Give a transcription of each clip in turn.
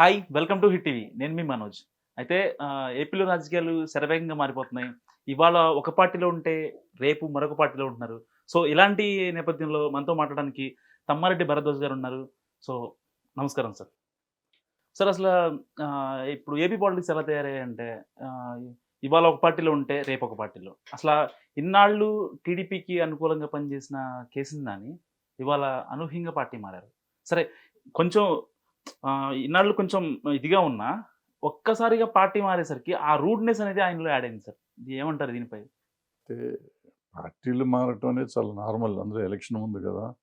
Hi welcome to hit TV. నేను మీ మనోజ్. అయితే ఏపీలో రాజకీయాలు శరవేగంగా మారిపోతున్నాయి. ఇవాళ ఒక పార్టీలో ఉంటే రేపు మరొక పార్టీలో ఉంటున్నారు. సో ఇలాంటి నేపథ్యంలో మనతో మాట్లాడడానికి తమ్మారెడ్డి భరద్వాజ్ గారు ఉన్నారు. సో నమస్కారం సార్. సార్ అసలు ఇప్పుడు ఏపీ పాలిటిక్స్ ఎలా తయారయ్యాయంటే అంటే ఇవాళ ఒక పార్టీలో ఉంటే రేపు ఒక పార్టీలో. అసలు ఇన్నాళ్ళు టీడీపీకి అనుకూలంగా పనిచేసిన కేసుని దాన్ని ఇవాళ అనూహ్యంగా పార్టీ మారారు. సరే కొంచెం ఇన్నాళ్ళు కొంచెం ఇదిగా ఉన్నా ఒక్కసారిగా పార్టీ మారేసరికి ఆ రూడ్నెస్ అనేది ఆయనలో యాడ్ అయింది సార్. ఏమంటారు దీనిపై? అంటే పార్టీలు మారటం అనేది చాలా నార్మల్ అందరూ ఎలక్షన్ ఉంది కదా.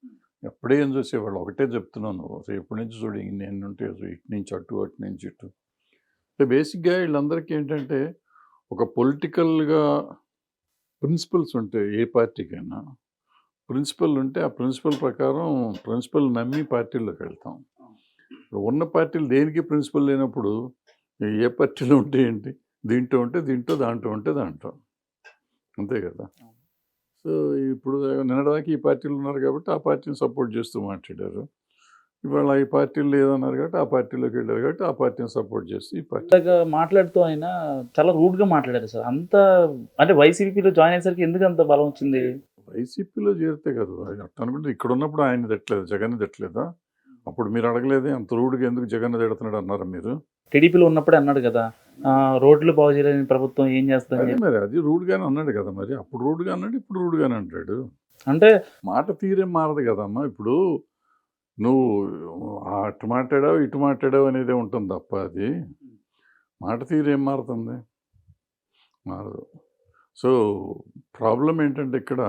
ఎప్పుడే ఏం చేసేవాళ్ళు? ఒకటే చెప్తున్నాను. ఎప్పటి నుంచి చూడు నేను ఉంటే ఇటు నుంచి అటు అటు నుంచి ఇటు. అంటే బేసిక్గా వీళ్ళందరికీ ఏంటంటే ఒక పొలిటికల్గా ప్రిన్సిపల్స్ ఉంటాయి ఏ పార్టీకైనా ప్రిన్సిపల్ ఉంటే ఆ ప్రిన్సిపల్ ప్రకారం ప్రిన్సిపల్ నమ్మి పార్టీలోకి వెళ్తాం. ఉన్న పార్టీలు దేనికి ప్రిన్సిపల్ లేనప్పుడు ఏ పార్టీలో ఉంటే ఏంటి? దీంట్లో ఉంటే దీంట్లో దాంట్లో ఉంటే దాంట్లో. అంతే కదా? సో ఇప్పుడు నిన్నడానికి ఈ పార్టీలు ఉన్నారు కాబట్టి ఆ పార్టీని సపోర్ట్ చేస్తూ మాట్లాడారు. ఇవాళ ఈ పార్టీలు లేదన్నారు కాబట్టి ఆ పార్టీలోకి వెళ్ళారు కాబట్టి ఆ పార్టీని సపోర్ట్ చేస్తూ ఈ పార్టీ మాట్లాడుతూ ఆయన చాలా రూడ్గా మాట్లాడారు సార్. అంత అంటే వైసీపీలో జాయిన్ అయ్యేసరికి ఎందుకు అంత బలం వచ్చింది? వైసీపీలో చేరితే కదా అట్ట అనుకుంటే ఇక్కడ ఉన్నప్పుడు ఆయన తిట్టలేదు జగన్ తిట్టలేదా అప్పుడు మీరు అడగలేదే అంత రూడ్గా ఎందుకు జగన్ తిడుతున్నాడు అన్నారా మీరు? టీడీపీలో ఉన్నప్పుడే అన్నాడు కదా రోడ్లు బాగు చేయలేని ప్రభుత్వం ఏం చెప్పి. మరి అది రూడ్గానే అన్నాడు కదా మరి అప్పుడు రూడ్గా అన్నాడు ఇప్పుడు రూడ్గానే అంటాడు. అంటే మాట తీరేం మారదు కదమ్మా ఇప్పుడు నువ్వు అటు మాట్లాడావు ఇటు మాట్లాడావు అనేది ఉంటుంది తప్ప అది. మాట తీరేం మారుతుంది? మారదు. సో ప్రాబ్లం ఏంటంటే ఇక్కడ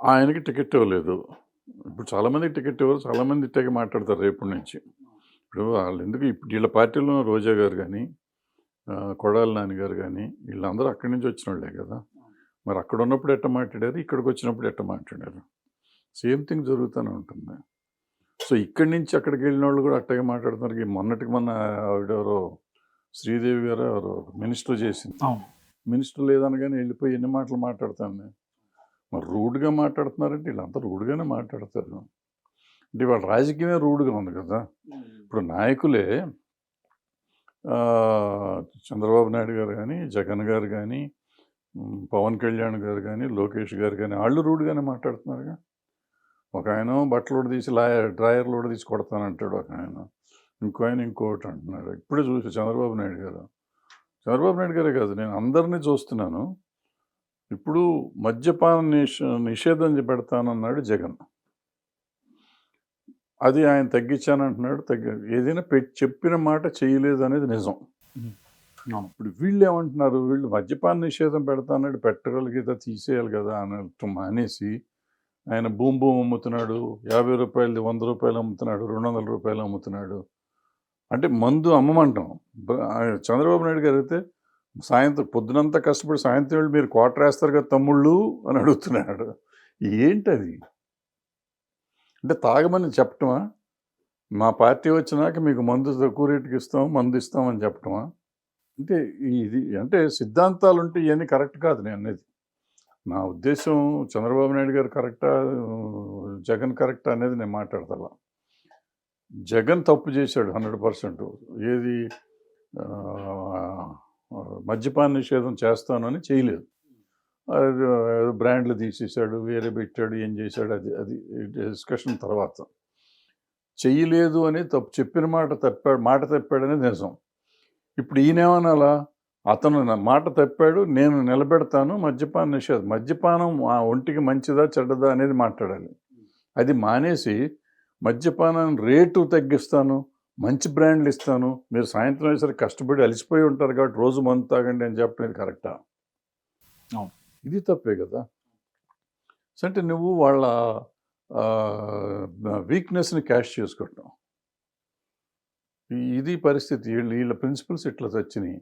ఆయనకి టికెట్ ఇవ్వలేదు. ఇప్పుడు చాలామందికి టికెట్ ఇవ్వరు చాలామంది ఇట్టాగే మాట్లాడతారు రేపటి నుంచి. ఇప్పుడు వాళ్ళు ఎందుకు ఇప్పుడు వీళ్ళ పార్టీలో రోజా గారు కానీ కొడాలి నాని గారు కానీ వీళ్ళందరూ అక్కడి నుంచి వచ్చిన వాళ్ళే కదా. మరి అక్కడ ఉన్నప్పుడు ఎట్ట మాట్లాడారు ఇక్కడికి వచ్చినప్పుడు ఎట్ట మాట్లాడారు? సేమ్ థింగ్ జరుగుతూనే ఉంటుంది. సో ఇక్కడి నుంచి అక్కడికి వెళ్ళిన వాళ్ళు కూడా అట్టగే మాట్లాడుతున్నారు. ఈ మొన్నటికి మొన్న ఆవిడెవరో శ్రీదేవి గారు ఎవరో మినిస్టర్ చేసింది. మినిస్టర్ లేదనగానే వెళ్ళిపోయి ఎన్ని మాటలు మాట్లాడతాను నేను? మరి రూడ్గా మాట్లాడుతున్నారంటే వీళ్ళంతా రూడ్గానే మాట్లాడతారు. అంటే వాళ్ళ రాజకీయమే రూడ్గా ఉంది కదా. ఇప్పుడు నాయకులే చంద్రబాబు నాయుడు గారు కానీ జగన్ గారు కానీ పవన్ కళ్యాణ్ గారు కానీ లోకేష్ గారు కానీ వాళ్ళు రూడ్గానే మాట్లాడుతున్నారుగా. ఒక ఆయన బట్టలు కూడా తీసి లా డ్రాయర్లు కూడా తీసి కొడతానంటాడు ఒక ఆయన. ఇంకో ఆయన ఇంకోటి అంటున్నాడు ఇప్పుడే చూసి చంద్రబాబు నాయుడు గారు. చంద్రబాబు నాయుడు గారే కాదు నేను అందరినీ చూస్తున్నాను. ఇప్పుడు మద్యపాన నిష నిషేధం పెడతానన్నాడు జగన్. అది ఆయన తగ్గించానంటున్నాడు తగ్గి ఏదైనా చెప్పిన మాట చేయలేదు అనేది నిజం ఇప్పుడు వీళ్ళు ఏమంటున్నారు వీళ్ళు మద్యపాన నిషేధం పెడతాన్నాడు పెట్టగలిగితే తీసేయాలి కదా అన్నట్టు మానేసి ఆయన భూమి భూమి అమ్ముతున్నాడు యాభై రూపాయలు వంద రూపాయలు అమ్ముతున్నాడు రెండు వందల రూపాయలు అమ్ముతున్నాడు. అంటే మందు అమ్మమంటాం. చంద్రబాబు నాయుడు గారు అయితే సాయంత్రం పొద్దునంతా కష్టపడి సాయంత్రం వెళ్ళి మీరు క్వార్టర్ వేస్తారు కదా తమ్ముళ్ళు అని అడుగుతున్నాడు. ఏంటది? అంటే తాగమని చెప్పటమా? మా పార్టీ వచ్చినాక మీకు మందు తక్కువ రేటుకి ఇస్తాం మందు ఇస్తామని చెప్పటమా? అంటే ఇది అంటే సిద్ధాంతాలు ఉంటే ఇవన్నీ కరెక్ట్ కాదు నేను అనేది. నా ఉద్దేశం చంద్రబాబు నాయుడు గారు కరెక్టా? జగన్ కరెక్టా అనేది నేను మాట్లాడతా జగన్ తప్పు చేశాడు హండ్రెడ్ పర్సెంట్. ఏది? మద్యపాన నిషేధం చేస్తానని చేయలేదు. బ్రాండ్లు తీసేశాడు వేరే పెట్టాడు ఏం చేశాడు అది అది డిస్కషన్ తర్వాత. చెయ్యలేదు అని తప్పు చెప్పిన మాట తప్పాడు మాట తప్పాడని నిజం. ఇప్పుడు ఈయనేమనాలా అతను నా మాట తప్పాడు నేను నిలబెడతాను మద్యపాన నిషేధం. మద్యపానం ఆ ఒంటికి మంచిదా చెడ్డదా అనేది మాట్లాడాలి. అది మానేసి మద్యపానం రేటు తగ్గిస్తాను మంచి బ్రాండ్లు ఇస్తాను. మీరు సాయంత్రం వేసరికి కష్టపడి అలసిపోయి ఉంటారు కాబట్టి రోజు మందు తాగండి అని చెప్పడం ఇది కరెక్టా. ఇది తప్పే కదా? అంటే నువ్వు వాళ్ళ వీక్నెస్ని క్యాష్ చేసుకోవటం ఇది పరిస్థితి. వీళ్ళు వీళ్ళ ప్రిన్సిపల్స్ ఇట్లా వచ్చినాయి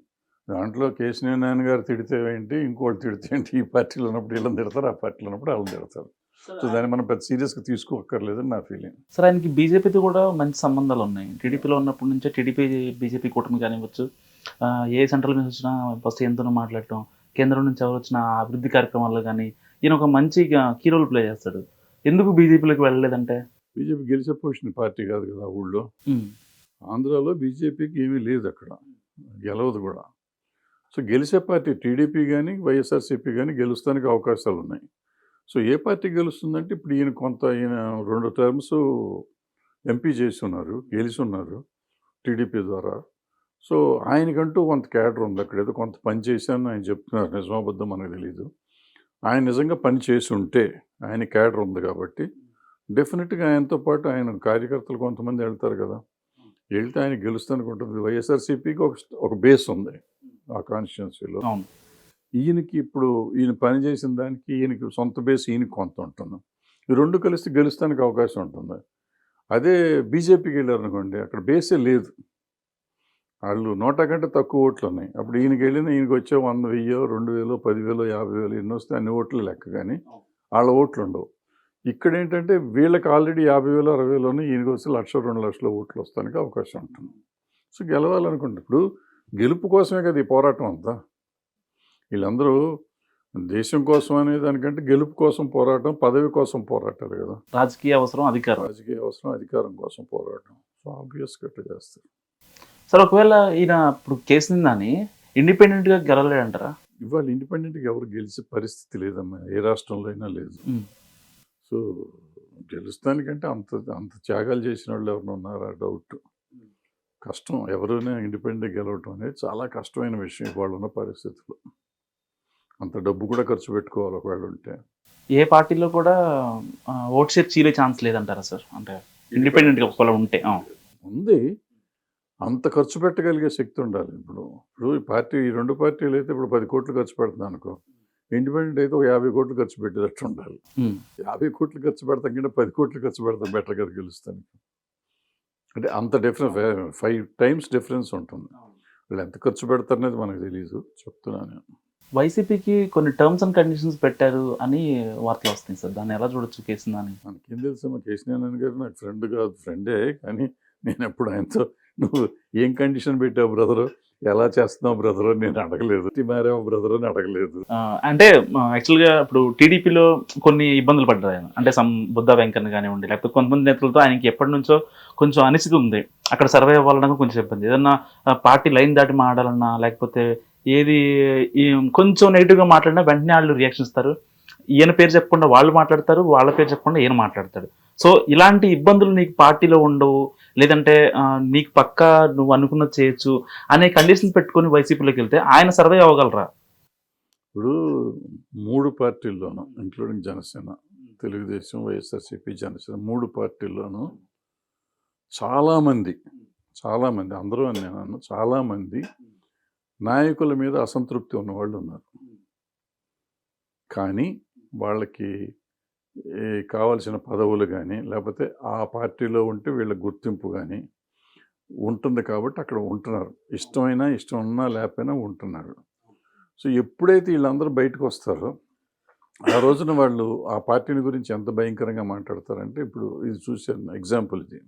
దాంట్లో కేశినేని నాయన గారు తిడితే ఏంటి ఇంకోటి తిడితే ఏంటి ఈ పార్టీలో ఉన్నప్పుడు వీళ్ళని తిడతారు ఆ పార్టీలో ఉన్నప్పుడు వాళ్ళని తిడతారు. సో దాన్ని మనం పెద్ద సీరియస్గా తీసుకోక్కర్లేదని నా ఫీలింగ్ సార్ ఆయనకి బీజేపీతో కూడా మంచి సంబంధాలు ఉన్నాయి. టీడీపీలో ఉన్నప్పటి నుంచే టీడీపీ బీజేపీ కూటమి కానివ్వచ్చు ఏ సెంట్రల్ నుంచి వచ్చినా ఫస్ట్ ఎంతనో మాట్లాడటం కేంద్రం నుంచి ఎవరు వచ్చినా అభివృద్ధి కార్యక్రమాల్లో కానీ ఈయన ఒక మంచి కీ రోల్ ప్లే చేస్తాడు. ఎందుకు బీజేపీలోకి వెళ్ళలేదంటే? బీజేపీ గెలిచే పొజిషన్ పార్టీ కాదు కదా ఊళ్ళో. ఆంధ్రాలో బీజేపీకి ఏమీ లేదు అక్కడ. గెలవదు కూడా. సో గెలిచే పార్టీ టీడీపీ కానీ వైఎస్ఆర్సీపీ కానీ గెలుస్తానికి అవకాశాలు ఉన్నాయి సో ఏ పార్టీ గెలుస్తుందంటే ఇప్పుడు ఈయన కొంత ఈయన రెండు టర్మ్స్ ఎంపీ చేసి ఉన్నారు గెలిచి ఉన్నారు టీడీపీ ద్వారా. సో ఆయనకంటూ కొంత క్యాడర్ ఉంది అక్కడ. ఏదో కొంత పని చేశాను ఆయన చెప్తున్నారు. నిజమాబద్ధం మనకు తెలియదు ఆయన నిజంగా పని చేసి ఉంటే ఆయన క్యాడర్ ఉంది కాబట్టి డెఫినెట్గా ఆయనతో పాటు ఆయన కార్యకర్తలు కొంతమంది వెళ్తారు కదా. వెళ్తే ఆయన గెలుస్తానుకుంటుంది వైఎస్ఆర్సీపీకి ఒక ఒక బేస్ ఉంది ఆ కాన్స్టిట్యున్సీలో. అవును. ఈయనకి ఇప్పుడు ఈయన పని చేసిన దానికి ఈయనకి సొంత బేస్ ఈయనకి కొంత ఉంటుంది? ఈ రెండు కలిసి గెలుస్తానికి అవకాశం ఉంటుంది? అదే బీజేపీకి వెళ్ళారనుకోండి అక్కడ బేసే లేదు. వాళ్ళు నూట కంటే తక్కువ ఓట్లు ఉన్నాయి. అప్పుడు ఈయనకి వెళ్ళిన ఈయనకి వచ్చే వంద వెయ్యో రెండు వేలో పదివేలో యాభై వేలు ఎన్ని వస్తే అన్ని ఓట్లు లెక్క కానీ వాళ్ళ ఓట్లు ఉండవు. ఇక్కడ ఏంటంటే వీళ్ళకి ఆల్రెడీ యాభై వేలు అరవై వేలోనే ఈయనకి వస్తే లక్ష రెండు లక్షల ఓట్లు వస్తానికి అవకాశం ఉంటుంది. సో గెలవాలనుకుంటే ఇప్పుడు గెలుపు కోసమే కదా ఈ పోరాటం అంతా. వీళ్ళందరూ దేశం కోసం అనే దానికంటే గెలుపు కోసం పోరాటం పదవి కోసం పోరాటారు కదా. రాజకీయ అవసరం అధికారం. రాజకీయ అవసరం అధికారం కోసం పోరాటం. సో ఆబ్వియస్గా అట్లా చేస్తారు. సార్ ఒకవేళ ఈయన ఇప్పుడు కేసు నిందని ఇండిపెండెంట్గా గెలవలేడంటారా? ఇవాళ ఇండిపెండెంట్గా ఎవరు గెలిచే పరిస్థితి లేదమ్మా. ఏ రాష్ట్రంలో అయినా లేదు. సో గెలుస్తానికంటే అంత అంత త్యాగాలు చేసిన వాళ్ళు ఎవరైనా ఉన్నారా? డౌట్. కష్టం. ఎవరైనా ఇండిపెండెంట్ గెలవటం అనేది చాలా కష్టమైన విషయం ఇవాళ ఉన్న పరిస్థితుల్లో. అంత డబ్బు కూడా ఖర్చు పెట్టుకోవాలి ఒకవేళ ఉంటే. ఏ పార్టీలో కూడా ఓట్ షేర్ చీలే ఛాన్స్ లేదంటారా సార్? అంటే ఇండిపెండెంట్గా ఒకవేళ ఉంటే ఉంది. అంత ఖర్చు పెట్టగలిగే శక్తి ఉండాలి. ఇప్పుడు ఇప్పుడు ఈ పార్టీ ఈ రెండు పార్టీలు అయితే ఇప్పుడు పది కోట్లు ఖర్చు పెడుతుంది అనుకో ఇండిపెండెంట్ అయితే ఒక యాభై కోట్లు ఖర్చు పెట్టేటట్టు ఉండాలి. యాభై కోట్లు ఖర్చు పెడతాం కంటే పది కోట్లు ఖర్చు పెడతాం బెటర్ కదా గెలుస్తానికి. అంటే అంత డిఫరెన్స్ ఫైవ్ టైమ్స్ డిఫరెన్స్ ఉంటుంది. వాళ్ళు ఎంత ఖర్చు పెడతారనేది మనకు తెలియదు చెప్తున్నాను నేను. వైసీపీకి కొన్ని టర్మ్స్ అండ్ కండిషన్స్ పెట్టారు అని వార్తలు వస్తాయి సార్. దాన్ని ఎలా చూడొచ్చు కేసు అని మనకేం తెలుసు మా కేశినారాయణ గారు నాకు ఫ్రెండ్ కాదు ఫ్రెండే కానీ నేను ఎప్పుడు ఆయనతో నువ్వు ఏం కండిషన్ పెట్టావు బ్రదరు ఎలా చేస్తున్నావు బ్రదర్ నేను అడగలేదు. "తి మారావు బ్రదర్ అని అడగలేదు. అంటే యాక్చువల్గా ఇప్పుడు టీడీపీలో కొన్ని ఇబ్బందులు పడ్డారు ఆయన. అంటే సమ్ బుద్ధ వెంకన్న కానివ్వండి లేకపోతే కొంతమంది నేతలతో ఆయనకి ఎప్పటి నుంచో కొంచెం అనిశ్చితి ఉంది. అక్కడ సర్వే అవ్వాలన్నా కొంచెం ఇబ్బంది. ఏదన్నా పార్టీ లైన్ దాటి మాట్లాడాలన్నా లేకపోతే ఏది కొంచెం నెగిటివ్గా మాట్లాడినా వెంటనే వాళ్ళు రియాక్షన్ ఇస్తారు. ఈయన పేరు చెప్పకుండా వాళ్ళు మాట్లాడతారు వాళ్ళ పేరు చెప్పకుండా ఈయన మాట్లాడతాడు. సో ఇలాంటి ఇబ్బందులు నీకు పార్టీలో ఉండవు లేదంటే నీకు పక్కా నువ్వు అనుకున్నది చేయొచ్చు అనే కండిషన్స్ పెట్టుకొని వైసీపీలోకి వెళ్తే ఆయన సర్వే అవ్వగలరా? ఇప్పుడు మూడు పార్టీల్లోనూ ఇంక్లూడింగ్ జనసేన తెలుగుదేశం వైఎస్ఆర్సీపీ జనసేన మూడు పార్టీల్లోనూ చాలామంది చాలామంది అందరూ అని నేను అన్నాను చాలామంది నాయకుల మీద అసంతృప్తి ఉన్నవాళ్ళు ఉన్నారు. కానీ వాళ్ళకి కావాల్సిన పదవులు కానీ లేకపోతే ఆ పార్టీలో ఉంటే వీళ్ళ గుర్తింపు కానీ ఉంటుంది కాబట్టి అక్కడ ఉంటున్నారు. ఇష్టమైనా ఇష్టం ఉన్నా లేకపోయినా ఉంటున్నారు. సో ఎప్పుడైతే వీళ్ళందరూ బయటకు వస్తారో ఆ రోజున వాళ్ళు ఆ పార్టీని గురించి ఎంత భయంకరంగా మాట్లాడతారంటే ఇప్పుడు ఇది చూశాను ఎగ్జాంపుల్ ఇది.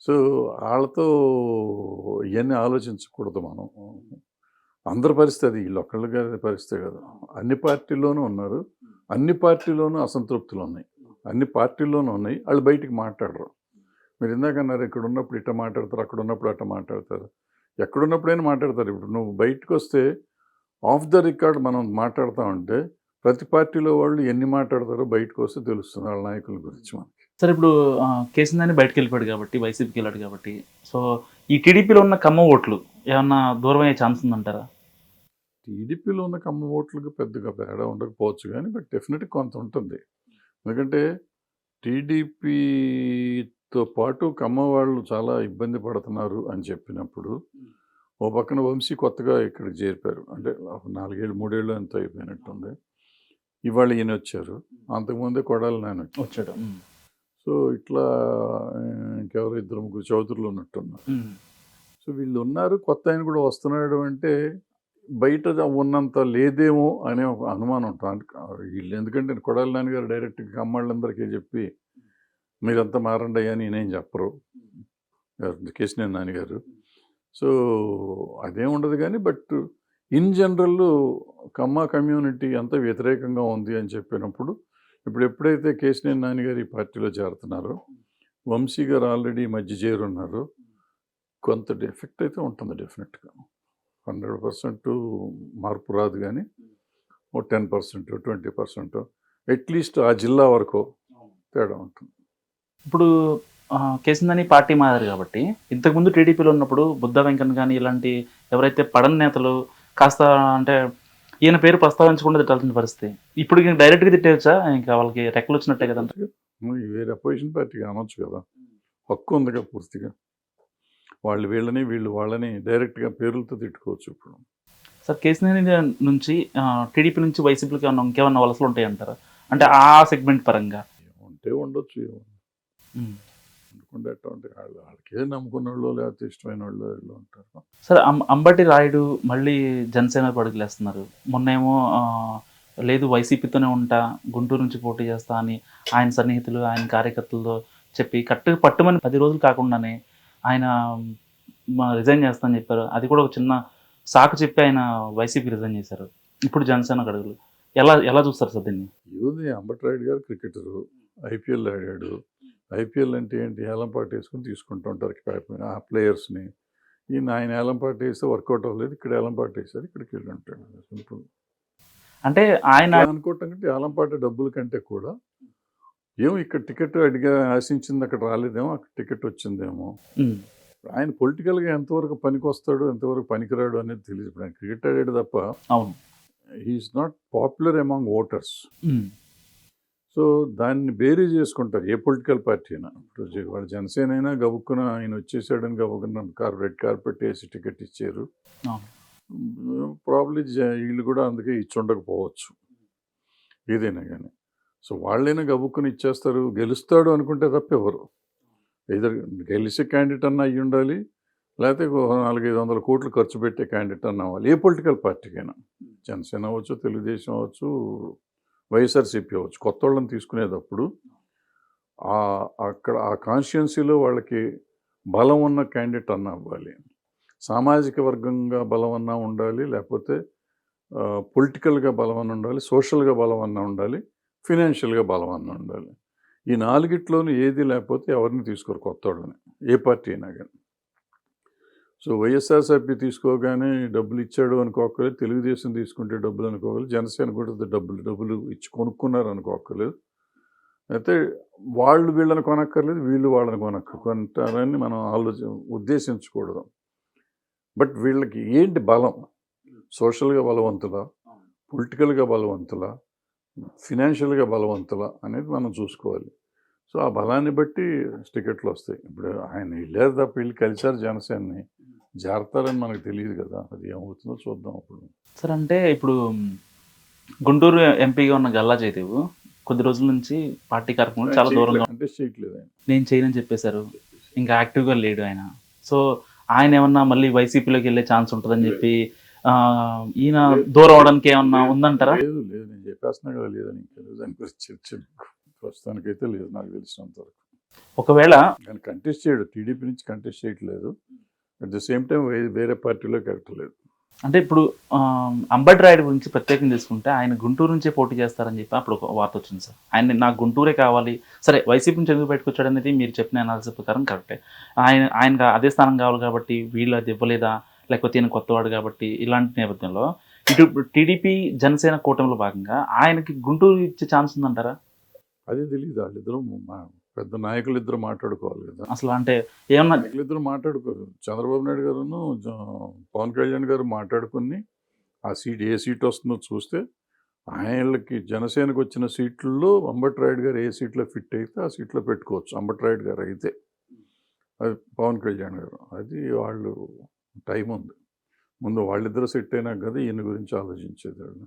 సో వాళ్ళతో ఇవన్నీ ఆలోచించకూడదు మనం. అందరి పరిస్థితి అది వీళ్ళు ఒక్కళ్ళుగా పరిస్థితి కదా. అన్ని పార్టీల్లోనూ ఉన్నారు. అన్ని పార్టీల్లోనూ అసంతృప్తులు ఉన్నాయి. అన్ని పార్టీల్లోనూ ఉన్నాయి. వాళ్ళు బయటికి మాట్లాడరు. మీరు ఇందాక అన్నారు ఇక్కడ ఉన్నప్పుడు ఇట్ట మాట్లాడతారు అక్కడ ఉన్నప్పుడు అట్ట మాట్లాడతారు. ఎక్కడున్నప్పుడైనా మాట్లాడతారు. ఇప్పుడు నువ్వు బయటకు వస్తే ఆఫ్ ద రికార్డ్ మనం మాట్లాడుతూ ఉంటే ప్రతి పార్టీలో వాళ్ళు ఎన్ని మాట్లాడతారో బయటకు వస్తే తెలుస్తుంది వాళ్ళ నాయకుల గురించి మనకి. సరే ఇప్పుడు కేసీఆర్ బయటకు వెళ్ళిపోయాడు కాబట్టి వైసీపీకి వెళ్ళాడు కాబట్టి. సో ఈ టీడీపీలో ఉన్న కమ్మ ఓట్లు ఏమన్నా దూరం అయ్యే ఛాన్స్ ఉందంటారా? టీడీపీలో ఉన్న కమ్మ ఓట్లకు పెద్దగా తేడా ఉండకపోవచ్చు కానీ బట్ డెఫినెట్గా కొంత ఉంటుంది. ఎందుకంటే టీడీపీతో పాటు కమ్మ వాళ్ళు చాలా ఇబ్బంది పడుతున్నారు అని చెప్పినప్పుడు ఓ పక్కన వంశీ కొత్తగా ఇక్కడికి చేరిపారు అంటే నాలుగేళ్ళు మూడేళ్ళు ఎంత అయిపోయినట్టుంది. ఇవాళ ఈయన వచ్చారు అంతకుముందే కొడాలి నాయన వచ్చాడు. సో ఇట్లా ఇంకెవరో ఇద్దరు ముగ్గురు చౌదరులు ఉన్నట్టున్నారు. సో వీళ్ళు ఉన్నారు కొత్త ఆయన కూడా వస్తున్నాడు అంటే బయట ఉన్నంత లేదేమో అనే ఒక అనుమానం ఉంటుంది. వీళ్ళు ఎందుకంటే కొడాలి నాన్నగారు డైరెక్ట్గా కమ్మాళ్ళందరికీ చెప్పి మీరంతా మారండి అయ్యా అని నేనేం చెప్పరు. కేసినేని నాన్నగారు. సో అదేం ఉండదు కానీ but in general Kamma community అంతా వ్యతిరేకంగా ఉంది అని చెప్పినప్పుడు ఇప్పుడు ఎప్పుడైతే కేశినేని నాన్నగారు ఈ పార్టీలో చేరుతున్నారో వంశీ గారు ఆల్రెడీ మధ్య చేరున్నారు. కొంత ఎఫెక్ట్ అయితే ఉంటుంది డెఫినెట్గా. హండ్రెడ్ పర్సెంట్ మార్పు రాదు కానీ ఓ ten percent twenty percent at least ఆ జిల్లా వరకు తేడా ఉంటుంది. ఇప్పుడు కేసిందని పార్టీ మారారు కాబట్టి ఇంతకుముందు టీడీపీలో ఉన్నప్పుడు బుద్ధ వెంకన్న కానీ ఇలాంటి ఎవరైతే పడని నేతలు కాస్త అంటే ఈయన పేరు ప్రస్తావించకుండా తిట్టాల్సిన పరిస్థితి. ఇప్పుడు ఇంక డైరెక్ట్గా తిట్టేయచ్చా? ఇంకా వాళ్ళకి రెక్కలు వచ్చినట్టే కదా వేరే అపోజిషన్ పార్టీకి అనొచ్చు కదా. హక్కు ఉందిగా పూర్తిగా. వాళ్ళు వీళ్ళని వీళ్ళు వాళ్ళని డైరెక్ట్గా పేర్లతో తిట్టుకోవచ్చు ఇప్పుడు. సార్ కేసినేని నుంచి టీడీపీ నుంచి వైసీపీకి ఏమన్నా ఇంకేమన్నా వలసలు ఉంటాయంటారా? అంటే ఆ సెగ్మెంట్ పరంగా. ఉంటే ఉండొచ్చు ఉంటే వాళ్ళు వాళ్ళకే నమ్ముకున్న వాళ్ళు లేకపోతే ఇష్టమైన వాళ్ళు వీళ్ళు ఉంటారు. సార్ అంబటి రాయుడు మళ్ళీ జనసేన పడుగులేస్తున్నారు. మొన్నేమో లేదు వైసీపీతోనే ఉంటా గుంటూరు నుంచి పోటీ చేస్తా అని ఆయన సన్నిహితులు ఆయన కార్యకర్తలతో చెప్పి కట్టు పట్టుమని పది రోజులు కాకుండానే ఆయన రిజైన్ చేస్తానని చెప్పారు. అది కూడా ఒక చిన్న సాకు చెప్పి ఆయన వైసీపీ రిజైన్ చేశారు. ఇప్పుడు జనసేన గడుగులు ఎలా ఎలా చూస్తారు సార్ దీన్ని? యువది అంబట్రాయుడు గారు క్రికెటరు ఐపీఎల్ ఆడాడు. ఐపీఎల్ అంటే ఏంటి? ఏలంపాటు వేసుకుని తీసుకుంటూ ఉంటారు కా- ఆ ప్లేయర్స్ని. ఈయన ఆయన ఏలంపాటు వేస్తే వర్కౌట్ అవ్వలేదు. ఇక్కడ ఏలంపాటు వేసారు ఇక్కడికి వెళ్ళి ఉంటాడు. సింపుల్. అంటే ఆయన అనుకోవటం కంటే ఏలంపాటు డబ్బుల కంటే కూడా ఏమో ఇక్కడ టికెట్ అడిగా ఆశించింది అక్కడ రాలేదేమో అక్కడ టికెట్ వచ్చిందేమో. ఆయన పొలిటికల్గా ఎంతవరకు పనికి వస్తాడు ఎంతవరకు పనికిరాడు అనేది తెలియదు. ఇప్పుడు ఆయన క్రికెట్ ఆడాడు తప్ప అవును. He is not popular among voters. So దాన్ని బేరీ చేసుకుంటారు. ఏ పొలిటికల్ పార్టీ అయినా. ఇప్పుడు వాళ్ళ జనసేన అయినా గబుక్కున ఆయన వచ్చేసాడని గబుక్కున కార్ రెడ్ కార్పెట్ వేసి టికెట్ ఇచ్చారు. ప్రాబ్లీ వీళ్ళు కూడా అందుకే ఇచ్చి ఉండకపోవచ్చు. ఏదైనా కానీ సో వాళ్ళైనా గబుక్కుని ఇచ్చేస్తారు. గెలుస్తాడు అనుకుంటే తప్ప ఎవరు. ఇద్దరు గెలిచే క్యాండిడేట్ అన్న అయ్యి ఉండాలి. లేకపోతే నాలుగైదు వందల కోట్లు ఖర్చు పెట్టే క్యాండిడేట్ అన్న అవ్వాలి. ఏ పొలిటికల్ పార్టీకైనా. జనసేన అవ్వచ్చు తెలుగుదేశం అవ్వచ్చు వైఎస్ఆర్సీపీ అవ్వచ్చు. కొత్త వాళ్ళని తీసుకునేటప్పుడు అక్కడ ఆ కాన్స్టిట్యున్సీలో వాళ్ళకి బలం ఉన్న క్యాండిడేట్ అన్న అవ్వాలి. సామాజిక వర్గంగా బలం అన్నా ఉండాలి లేకపోతే పొలిటికల్గా బలం అన్న ఉండాలి సోషల్గా బలం అన్న ఉండాలి ఫినాన్షియల్గా బలం అన్న ఉండాలి. ఈ నాలుగిట్లోనూ ఏది లేకపోతే ఎవరిని తీసుకోరు కొత్త వాళ్ళని ఏ పార్టీ అయినా కానీ సో వైఎస్ఆర్సీపీ తీసుకోగానే డబ్బులు ఇచ్చాడు అనుకోకలేదు తెలుగుదేశం తీసుకుంటే డబ్బులు అనుకోవాలి జనసేన కూడా డబ్బులు డబ్బులు ఇచ్చి కొనుక్కున్నారు అనుకోకలేదు అయితే వాళ్ళు వీళ్ళని కొనక్కర్లేదు వీళ్ళు వాళ్ళని కొనక్క కొంటారని మనం ఆలోచి ఉద్దేశించకూడదు. బట్ వీళ్ళకి ఏంటి బలం? సోషల్గా బలవంతులా? పొలిటికల్గా బలవంతులా? ఫినాన్షియల్గా బలవంతులా? అనేది మనం చూసుకోవాలి. సో ఆ బలాన్ని బట్టి టికెట్లు వస్తాయి. ఇప్పుడు ఆయన వెళ్ళారు తప్ప వీళ్ళు కలిశారు జనసేనని. జారుతారని మనకు తెలియదు కదా. అది ఏమవుతుందో చూద్దాం అప్పుడు. సార్ అంటే ఇప్పుడు గుంటూరు ఎంపీగా ఉన్న గల్లా జయదేవ్ కొద్ది రోజుల నుంచి పార్టీ కార్యక్రమం చాలా దూరంగా అంటే చేయట్లేదు ఆయన. నేను చేయనని చెప్పేశారు. ఇంకా యాక్టివ్గా లేడు ఆయన. సో ఆయన ఏమన్నా మళ్ళీ వైసీపీలోకి వెళ్ళే ఛాన్స్ ఉంటుందని చెప్పి ఈయన దూరం అవడానికి ఏమన్నా ఉందంటారా? లేదు లేదు. నేను చెప్పేస్తున్నా కదా లేదని ఇంకా లేదు. దాని గురించి చర్చ ప్రస్తుతానికైతే లేదు నాకు తెలిసినంత వరకు ఒకవేళ కంటెస్ట్ చేయడు. టీడీపీ నుంచి కంటెస్ట్ చేయట్లేదు. అట్ ద సేమ్ టైం వేరే పార్టీలోకి వెళ్ళట్లేదు. అంటే ఇప్పుడు ఆ, అంబటి రాయుడు గురించి ప్రత్యేకంగా తీసుకుంటే ఆయన గుంటూరు నుంచే పోటీ చేస్తారని చెప్పి అప్పుడు ఒక వార్త వచ్చింది సార్. ఆయన నాకు గుంటూరే కావాలి. సరే వైసీపీ నుంచి ఎందుకు బయటకు అనేది మీరు చెప్పిన అనాలిసిస్ ప్రకారం కరెక్టే. ఆయన ఆయన అదే స్థానం కావాలి కాబట్టి వీళ్ళు అది ఇవ్వలేదా? లేకపోతే ఈయన కొత్తవాడు కాబట్టి ఇలాంటి నేపథ్యంలో ఇటు టీడీపీ జనసేన కూటమిలో భాగంగా ఆయనకి గుంటూరు ఇచ్చే ఛాన్స్ ఉందంటారా? అదే తెలియదు వాళ్ళిద్దరూ పెద్ద నాయకులు ఇద్దరు మాట్లాడుకోవాలి కదా. అసలు అంటే ఏమన్నా వీళ్ళిద్దరు మాట్లాడుకోరు. చంద్రబాబు నాయుడు గారును పవన్ కళ్యాణ్ గారు మాట్లాడుకుని ఆ సీట్ ఏ సీట్ వస్తుందో చూస్తే ఆయనకి జనసేనకు వచ్చిన సీట్లలో అంబట్రాయుడు గారు ఏ సీట్లో ఫిట్ అయితే ఆ సీట్లో పెట్టుకోవచ్చు. అంబట్రాయుడు గారు అయితే. అది పవన్ కళ్యాణ్ గారు. అది వాళ్ళు టైం ఉంది. ముందు వాళ్ళిద్దరు సెట్ అయినాక కదా ఈయన గురించి ఆలోచించేది వాళ్ళు.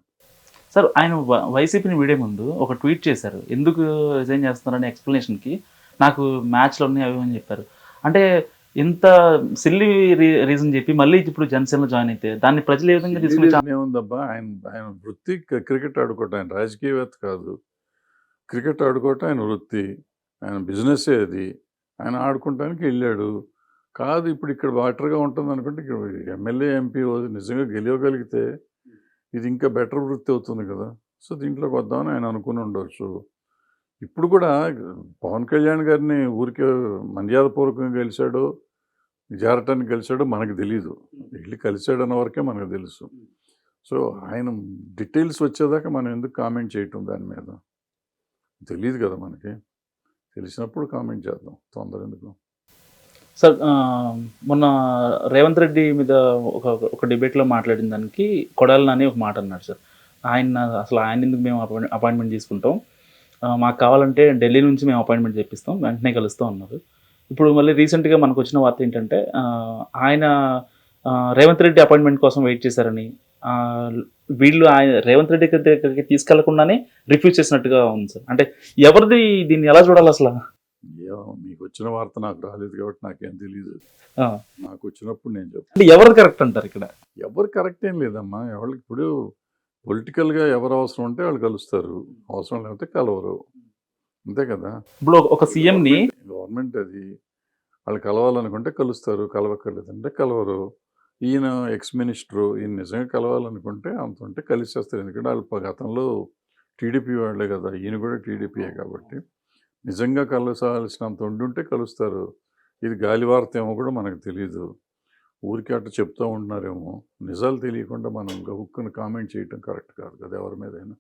సార్ ఆయన వైసీపీని వీడే ముందు ఒక ట్వీట్ చేశారు. ఎందుకు రిజైన్ చేస్తున్నారనే ఎక్స్ప్లెనేషన్కి నాకు మ్యాచ్లు ఉన్నాయి అవి అని చెప్పారు. అంటే ఇంత సిల్లీ రీజన్ చెప్పి మళ్ళీ ఇప్పుడు జనసేనలో జాయిన్ అయితే దాన్ని ప్రజలు ఏ విధంగా తీసుకునే ఏముందబ్బా? ఆయన ఆయన వృత్తి క్రికెట్ ఆడుకోవటం ఆయన రాజకీయవేత్త కాదు. క్రికెట్ ఆడుకోవటం ఆయన వృత్తి. ఆయన బిజినెస్సే అది. ఆయన ఆడుకోవటానికి వెళ్ళాడు. కాదు ఇప్పుడు ఇక్కడ వాటర్గా ఉంటుంది అనుకుంటే ఇక్కడ ఎమ్మెల్యే ఎంపీ నిజంగా గెలవగలిగితే ఇది ఇంకా బెటర్ వృత్తి అవుతుంది కదా. సో దీంట్లోకి వద్దామని ఆయన అనుకుని ఉండవచ్చు ఇప్పుడు కూడా పవన్ కళ్యాణ్ గారిని ఊరికే మర్యాదపూర్వకంగా గెలిచాడో జారటానికి గెలిచాడో మనకు తెలియదు వెళ్ళి కలిశాడన్న వరకే మనకు తెలుసు. సో ఆయన డీటెయిల్స్ వచ్చేదాకా మనం ఎందుకు కామెంట్ చేయటం దాని మీద? తెలియదు కదా మనకి. తెలిసినప్పుడు కామెంట్ చేద్దాం. తొందర ఎందుకు? సార్ మొన్న రేవంత్ రెడ్డి మీద ఒక ఒక డిబేట్లో మాట్లాడిన దానికి కొడాలి అని ఒక మాట అన్నాడు సార్. ఆయన అసలు ఆయన ఎందుకు మేము అపాయింట్ అపాయింట్మెంట్ తీసుకుంటాం? మాకు కావాలంటే ఢిల్లీ నుంచి మేము అపాయింట్మెంట్ చేపిస్తాం వెంటనే కలుస్తాం అన్నారు. ఇప్పుడు మళ్ళీ రీసెంట్గా మనకు వచ్చిన వార్త ఏంటంటే ఆయన రేవంత్ రెడ్డి అపాయింట్మెంట్ కోసం వెయిట్ చేశారని వీళ్ళు ఆయన రేవంత్ రెడ్డి దగ్గరికి తీసుకెళ్ళకుండానే రిఫ్యూజ్ చేసినట్టుగా ఉంది సార్. అంటే ఎవరిది దీన్ని ఎలా చూడాలి అసలు? ఏమో మీకు వచ్చిన వార్త నాకు రాలేదు కాబట్టి నాకేం తెలియదు నాకు వచ్చినప్పుడు నేను చెప్తాను అంటే ఎవరిది కరెక్ట్ అంటారు ఇక్కడ? ఎవరు కరెక్ట్ ఏం లేదమ్మా. ఎవరికి ఇప్పుడు పొలిటికల్గా ఎవరు అవసరం ఉంటే వాళ్ళు కలుస్తారు. అవసరం లేకపోతే కలవరు. అంతే కదా? ఇప్పుడు ఒక- సీఎంని గవర్నమెంట్ అది. వాళ్ళు కలవాలనుకుంటే కలుస్తారు. కలవక్కర్లేదంటే కలవరు. ఈయన ఎక్స్ మినిస్టరు ఈయన నిజంగా కలవాలనుకుంటే అంత ఉంటే కలిసేస్తారు. ఎందుకంటే వాళ్ళు గతంలో టీడీపీ వాళ్ళే కదా. ఈయన కూడా టీడీపీయే కాబట్టి. నిజంగా కలసాల్సినంత ఉండుంటే కలుస్తారు. ఇది గాలి వార్త ఏమో కూడా మనకు తెలియదు ఊరికే అట్లా చెప్తూ ఉంటున్నారేమో. నిజాలు తెలియకుండా మనం గబుక్కుని కామెంట్ చేయటం కరెక్ట్ కాదు కదా ఎవరి మీదైనా?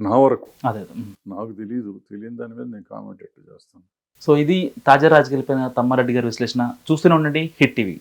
నా వరకు. అదే. నాకు తెలియదు తెలియని దాని మీద నేను కామెంట్ ఎట్లా చేస్తాను. సో ఇది తాజా రాజకీయాలపైన తమ్మారెడ్డి గారి విశ్లేషణ. చూస్తూనే ఉండండి. Hit TV.